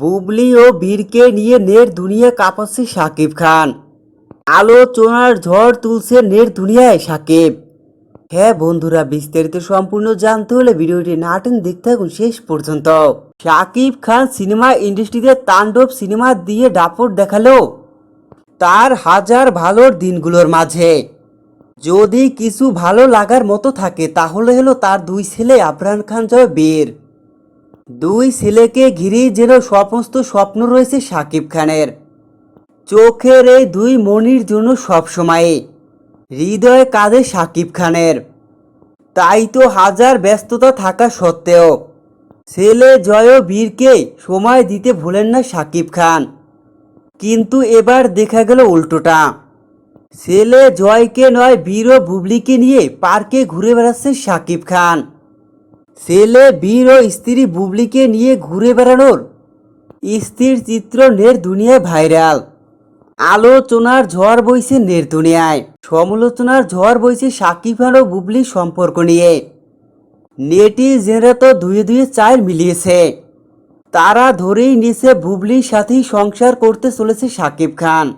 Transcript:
বুবলি ও বীরকে নিয়ে নের দুনিয়া কাঁপাচ্ছে সাকিব খান। আলোচনার ঝড় তুলছে নের দুনিয়ায় সাকিব। হ্যাঁ বন্ধুরা, বিস্তারিত সম্পূর্ণ জানতে হলে ভিডিওটি নাটেন দেখতে থাকুন শেষ পর্যন্ত। সাকিব খান সিনেমা ইন্ডাস্ট্রিতে তাণ্ডব সিনেমা দিয়ে দাপট দেখাল তার হাজার ভালোর দিনগুলোর মাঝে। যদি কিছু ভালো লাগার মতো থাকে, তাহলে হলো তার দুই ছেলে আবরান খান জয় বীর। দুই ছেলেকে ঘিরেই যেন সমস্ত স্বপ্ন রয়েছে সাকিব খানের। চোখের এই দুই মনির জন্য সবসময় হৃদয়ে কাঁদে সাকিব খানের। তাই তো হাজার ব্যস্ততা থাকা সত্ত্বেও ছেলে জয় বীরকে সময় দিতে ভুলেন না সাকিব খান। কিন্তু এবার দেখা গেল উল্টোটা। ছেলে জয়কে নয়, বীর ও বুবলিকে নিয়ে পার্কে ঘুরে বেড়াচ্ছে সাকিব খান। ছেলে, বীর ও স্ত্রী বুবলিকে নিয়ে ঘুরে বেড়ানোর স্ত্রীর চিত্র নের দুনিয়ায় ভাইরাল। আলোচনার ঝড় বইছে নের দুনিয়ায়। সমালোচনার ঝড় বইছে সাকিব খান ও বুবলির সম্পর্ক নিয়ে। নেটিজেনরা তো ধুয়ে ধুয়ে চাল মিলিয়েছে। তারা ধরেই নিছে বুবলির সাথেই সংসার করতে চলেছে সাকিব খান।